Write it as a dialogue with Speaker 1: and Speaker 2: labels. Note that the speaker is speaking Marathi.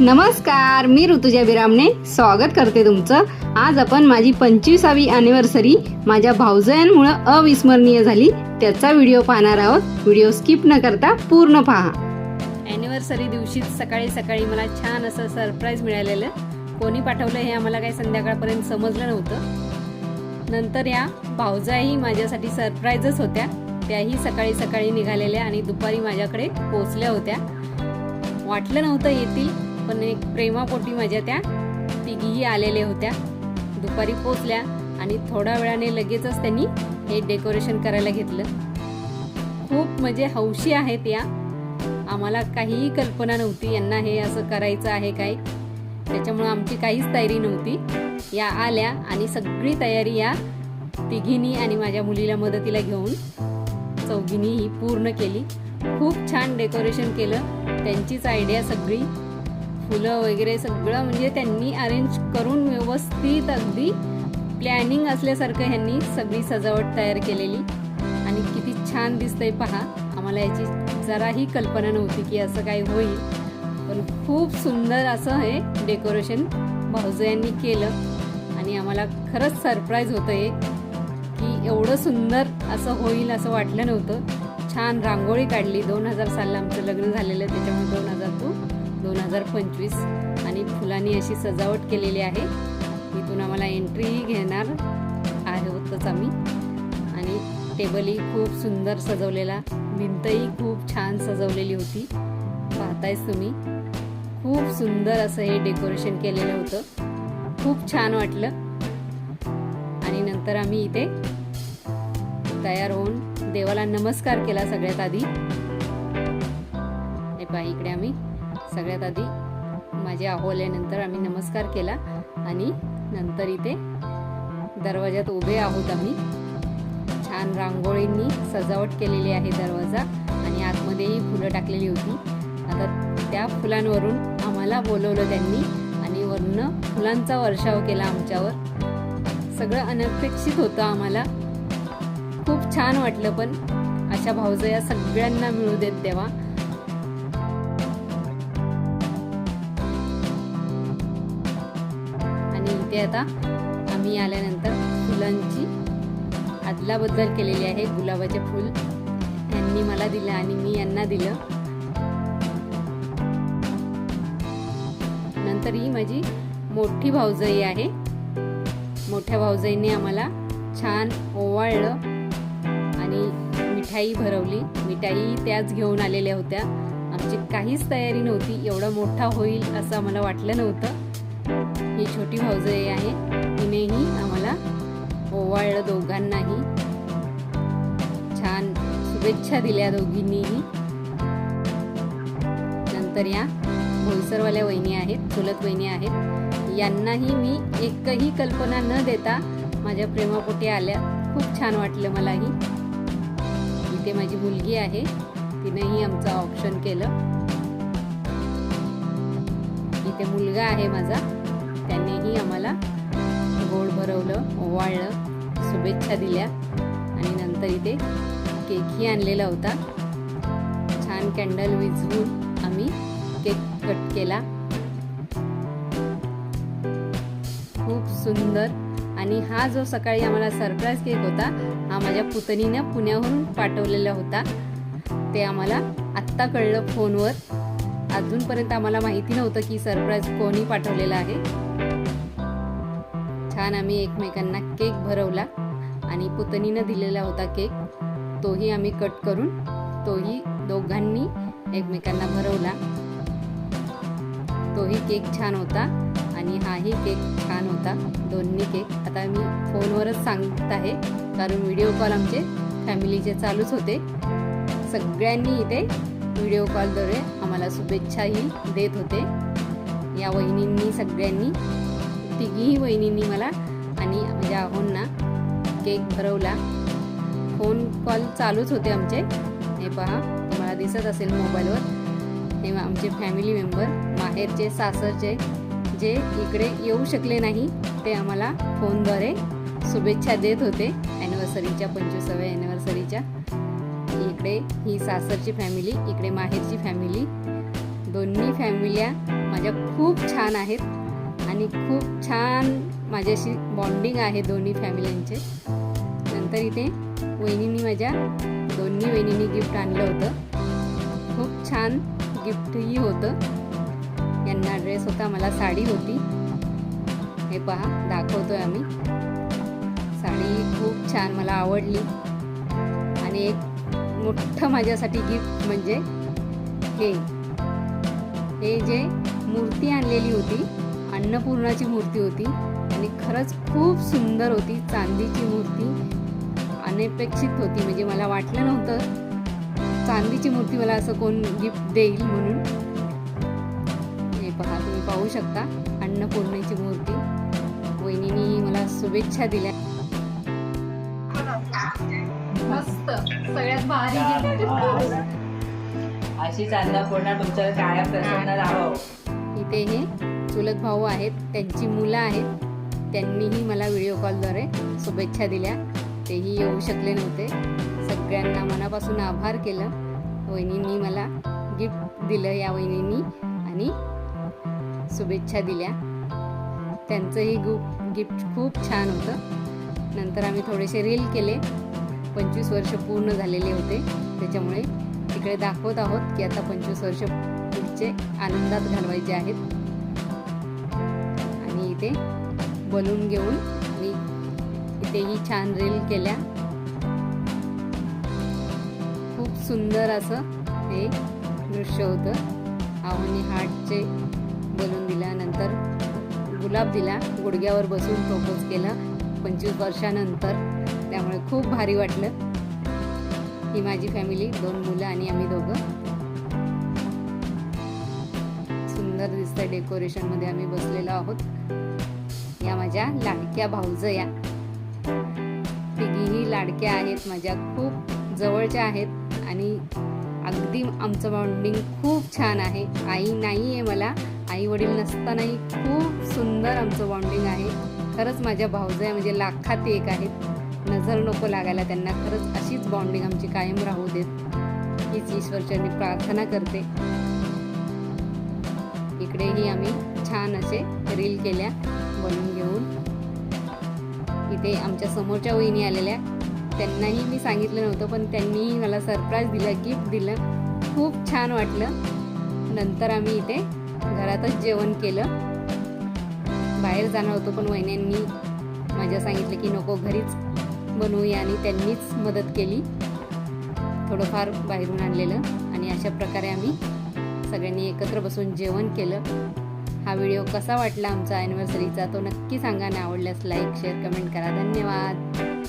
Speaker 1: नमस्कार मी ऋतुजा बिरामने स्वागत करते तुमचं. आज आपण माझी पंचवीसावी अॅनिव्हर्सरी माझ्या भाऊजयांमुळं अविस्मरणीय झाली. त्याचा व्हिडिओ पाहणार आहोत. व्हिडिओ स्किप न करता पूर्ण पहा. अॅनिव्हर्सरी दिवशीच सकाळी सकाळी मला छान असं सरप्राईज मिळालेलं. कोणी पाठवलं हे आम्हाला काही संध्याकाळपर्यंत समजलं नव्हतं. नंतर या भाऊजाही माझ्यासाठी सरप्राईजच होत्या. त्याही सकाळी सकाळी निघालेल्या आणि दुपारी माझ्याकडे पोचल्या होत्या. वाटलं नव्हतं येतील पण एक प्रेमापोटी माझ्या त्या. तिघीही आलेल्या होत्या. दुपारी पोचल्या आणि थोड्या वेळाने लगेचच त्यांनी हे डेकोरेशन करायला घेतलं. खूप म्हणजे हौशी आहेत या. आम्हाला काहीही कल्पना नव्हती यांना हे असं करायचं आहे काय. त्याच्यामुळं आमची काहीच तयारी नव्हती. या आल्या आणि सगळी तयारी या तिघींनी आणि माझ्या मुलीला मदतीला घेऊन चौघींनी ही पूर्ण केली. खूप छान डेकोरेशन केलं. त्यांचीच आयडिया सगळी. फुलं वगैरे सगळं म्हणजे त्यांनी अरेंज करून व्यवस्थित अगदी प्लॅनिंग असल्यासारखं ह्यांनी सगळी सजावट तयार केलेली. आणि किती छान दिसतंय पहा आम्हाला याची जराही कल्पना नव्हती की असं काही होईल. पण खूप सुंदर असं हे डेकोरेशन भाऊजो यांनी केलं. आणि आम्हाला खरंच सरप्राईज होतं हे की एवढं सुंदर असं होईल असं वाटलं नव्हतं. छान रांगोळी काढली. दोन हजार सालला आमचं लग्न झालेलं त्याच्यामुळे दोन हजार टू दोन हजार पंचवीस आणि फुलांनी अशी सजावट केलेली आहे. इथून आम्हाला एंट्रीही घेणार आहोतच आम्ही. आणि टेबलही खूप सुंदर सजवलेला भिंतही खूप छान सजवलेली होती. पाहतायच तुम्ही. खूप सुंदर असं हे डेकोरेशन केलेलं होतं. खूप छान वाटलं. आणि नंतर आम्ही इथे तयार होऊन देवाला नमस्कार केला सगळ्यात आधी. हे इकडे आम्ही सगळ्यात आधी माझे आहोल्यानंतर आम्ही नमस्कार केला आणि नंतर इथे दरवाजात उभे आहोत आम्ही. छान रांगोळींनी सजावट केलेली आहे दरवाजा आणि आतमध्येही फुलं टाकलेली होती. आता त्या फुलांवरून आम्हाला बोलवलं त्यांनी आणि वरनं फुलांचा वर्षाव केला आमच्यावर. सगळं अनपेक्षित होतं आम्हाला. खूप छान वाटलं पण अशा भाऊजया सगळ्यांना मिळू देत तेव्हा मिळते आता. आम्ही आल्यानंतर फुलांची अदलाबद्दल केलेली आहे. गुलाबाचे फुल यांनी मला दिलं आणि मी यांना दिलं. नंतर ही माझी मोठी भाऊजाई आहे. मोठ्या भाऊजाईने आम्हाला छान ओवाळलं आणि मिठाई भरवली. मिठाई त्याच घेऊन आलेल्या होत्या. आमची काहीच तयारी नव्हती. एवढा मोठा होईल असं आम्हाला वाटलं नव्हतं. ही छोटी भाऊजई आहे. तिनेही आम्हाला ओवाळलं दोघांनाही. छान शुभेच्छा दिल्या दोघींनीही. नंतर या भोईसरवाल्या वहिनी आहेत चुलत वहिनी आहेत. यांनाही मी एकही कल्पना न देता माझ्या प्रेमापोटी आल्या. खूप छान वाटलं मलाही. इथे माझी मुलगी आहे. तिनेही आमचं ऑप्शन केलं. इथे मुलगा आहे माझा. त्यांनीही आम्हाला गोड भरवलं ओवाळलं शुभेच्छा दिल्या. आणि नंतर इथे केकही आणलेला होता. छान कॅन्डल विझवून आम्ही केक कट केला. खूप सुंदर. आणि हा जो सकाळी आम्हाला सरप्राईज केक होता हा माझ्या पुतणीनं पुण्याहून पाठवलेला होता. ते आम्हाला आत्ता कळलं फोनवर. अजूनपर्यंत आम्हाला माहिती नव्हतं की सरप्राईज कोणी पाठवलेला आहे. छान आम्ही एकमेकांना केक भरवला आणि पुतणीनं दिलेला होता केक. तोही आम्ही कट करून तोही दोघांनी एकमेकांना भरवला. तोही केक छान होता आणि हाही केक छान होता. दोन्ही केक. आता मी फोनवरच सांगत आहे कारण व्हिडिओ कॉल आमचे फॅमिलीचे चालूच होते. सगळ्यांनी इथे व्हिडिओ कॉलद्वारे आम्हाला शुभेच्छाही देत होते. या वहिनींनी सगळ्यांनी तिघीही वहिनींनी मला आणि माझ्या आहोंना केक भरवला. फोन कॉल चालूच होते आमचे. हे पहा तुम्हाला दिसत असेल मोबाईलवर. हे आमचे फॅमिली मेंबर माहेरचे सासरचे जे इकडे येऊ शकले नाही ते आम्हाला फोनद्वारे शुभेच्छा देत होते. ॲनिव्हर्सरीच्या पंचवीसाव्या ॲनिव्हर्सरीच्या इकडे ही सासरची फॅमिली इकडे माहेरची फॅमिली दोन्ही फॅमिल्या माझ्या खूप छान आहेत. आणि खूप छान माझ्याशी बॉन्डिंग आहे दोन्ही फॅमिल्यांचे नंतर इथे वहिनींनी माझ्या दोन्ही वहिनींनी गिफ्ट आणलं होतं. खूप छान गिफ्टही होतं. यांना ड्रेस होता मला साडी होती. हे पहा दाखवतोय आम्ही. साडी खूप छान मला आवडली. आणि एक मोठं माझ्यासाठी गिफ्ट म्हणजे हे. हे जे मूर्ती आणलेली होती अन्नपूर्णाची मूर्ती होती आणि खरंच खूप सुंदर होती चांदीची मूर्ती. अनपेक्षित होती म्हणजे मला वाटलं नव्हतं चांदीची मूर्ती मला असं कोण गिफ्ट देईल म्हणून. हे पहा तुम्ही पाहू शकता अन्नपूर्णेची मूर्ती. वहिनीनी मला शुभेच्छा दिल्या. मस्त सगळ्यात भारी
Speaker 2: अशीच अन्नपूर्णा तुमच्या कायम प्रसन्न राहो
Speaker 1: इथे हे चुलत भाऊ आहेत त्यांची मुलं आहेत त्यांनीही मला व्हिडिओ कॉलद्वारे शुभेच्छा दिल्या. तेही येऊ शकले नव्हते. सगळ्यांना मनापासून आभार केलं. वहिनींनी मला गिफ्ट दिलं या वहिनींनी आणि शुभेच्छा दिल्या. त्यांचंही गु गिफ्ट खूप छान होतं. नंतर आम्ही थोडेसे रील केले. पंचवीस वर्ष पूर्ण झालेले होते. त्याच्यामुळे तिकडे दाखवत आहोत की आता पंचवीस वर्ष पुढचे आनंदात घालवायचे आहेत. इथे बनवून घेऊन मी इथेही छान रील केल्या. खूप सुंदर असं हे दृश्य होतं. आवनी हार्टचे बनवून दिल्यानंतर गुलाब दिला. गुडघ्यावर बसून प्रपोज केला. पंचवीस वर्षानंतर त्यामुळे खूप भारी वाटलं. ही माझी फॅमिली दोन मुलं आणि आम्ही दोघं. सुंदर दिसतंय डेकोरेशनमध्ये आम्ही बसलेलो आहोत. या माझ्या लाडक्या भाऊजया तिघीही लाडक्या आहेत माझ्या खूप जवळच्या आहेत आणि अगदी आमचं बॉन्डिंग खूप छान आहे. आई नाही आहे मला आई वडील नसतानाही खूप सुंदर आमचं बॉन्डिंग आहे. खरंच माझ्या भाऊजया म्हणजे लाखात एक आहेत. नजर नको लागायला त्यांना खरंच अशीच बॉन्डिंग आमची कायम राहू देत. हीच ईश्वरचरणी प्रार्थना करते. इकडेही आम्ही छान असे रील केल्या बनवून घेऊन. इथे आमच्या समोरच्या वहिनी आलेल्या. त्यांनाही मी सांगितलं नव्हतं पण त्यांनीही मला सरप्राईज दिलं गिफ्ट दिलं. खूप छान वाटलं. नंतर आम्ही इथे घरातच जेवण केलं. बाहेर जाणार होतो पण वहिन्यांनी माझ्या सांगितलं की नको घरीच बनवूया आणि त्यांनीच मदत केली. थोडंफार बाहेरून आणलेलं आणि अशा प्रकारे आम्ही सगळ्यांनी एकत्र बसून जेवण केलं. हा व्हिडिओ कसा वाटला आमचा ॲनिव्हर्सरीचा तो नक्की सांगा आणि आवडल्यास लाईक शेअर कमेंट करा. धन्यवाद.